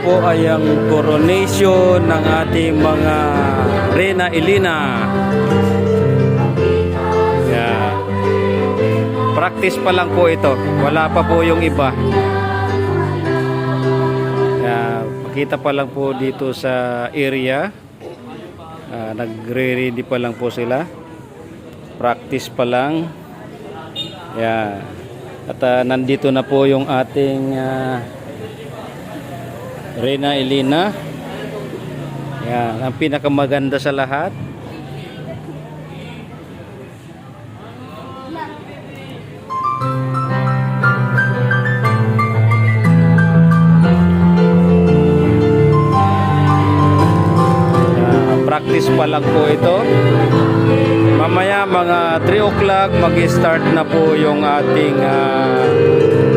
po ay ang coronation ng ating mga Rena Elena. Yeah. Practice pa lang po ito. Wala pa po yung iba. Yeah. Pakita pa lang po dito sa area. Ah, nagre-ready pa lang po sila. Practice pa lang. Yeah. At ah, nandito na po yung ating ah, Rena Elena. Yan, ang pinakamaganda sa lahat. Yan, practice pa lang po ito. Mamaya mga 3 o'clock mag-start na po yung ating ah,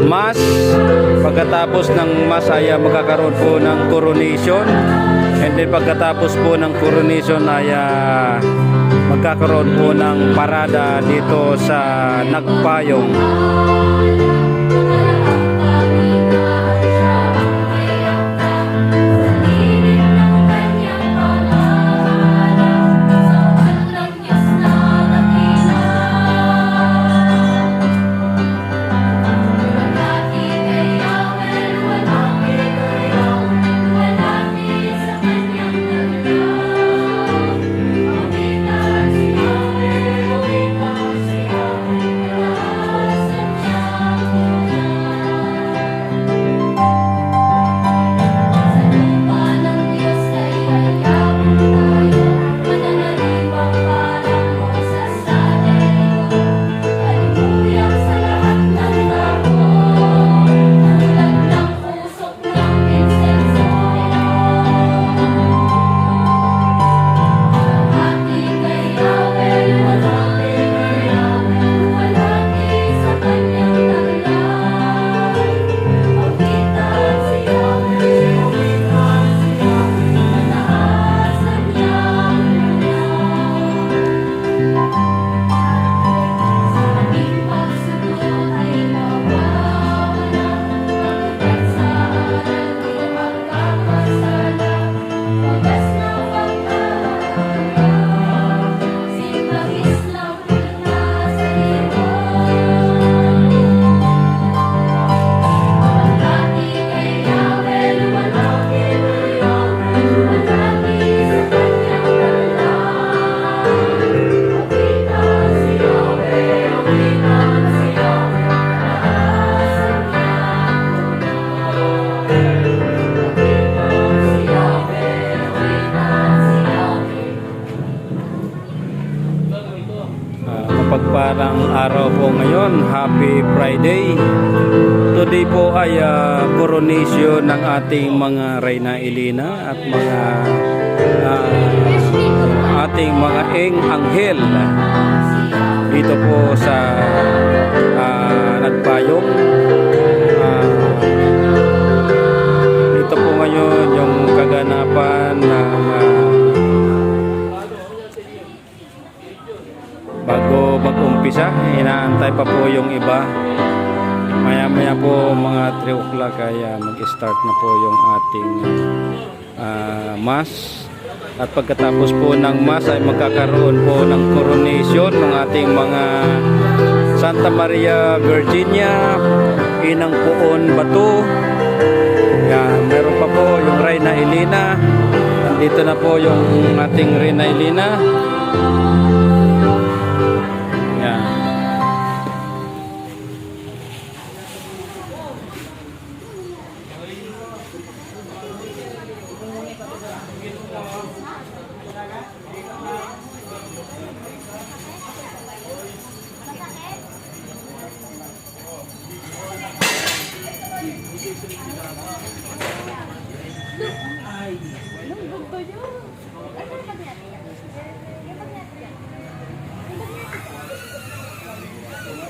mass. Pagkatapos ng mass ay ah, magkakaroon po ng coronation. And then pagkatapos po ng coronation ay ah, magkakaroon po ng parada dito sa Nagpayong. Mapagparang araw po ngayon, Happy Friday. Today po ay ah, coronation ng ating mga Reyna Elena at mga ah, ating mga eng anghel dito po sa ah, Nagpayong. Bago mag-umpisa inaantay pa po yung iba. Maya maya po mga 3 o'clock kaya mag-start na po yung ating ah, mass. At pagkatapos po ng mass ay magkakaroon po ng coronation ng ating mga Santa Maria Virginia Inang Puon Bato yan, meron pa po yung Reyna Elena. Nandito na po yung ating Reyna Elena do?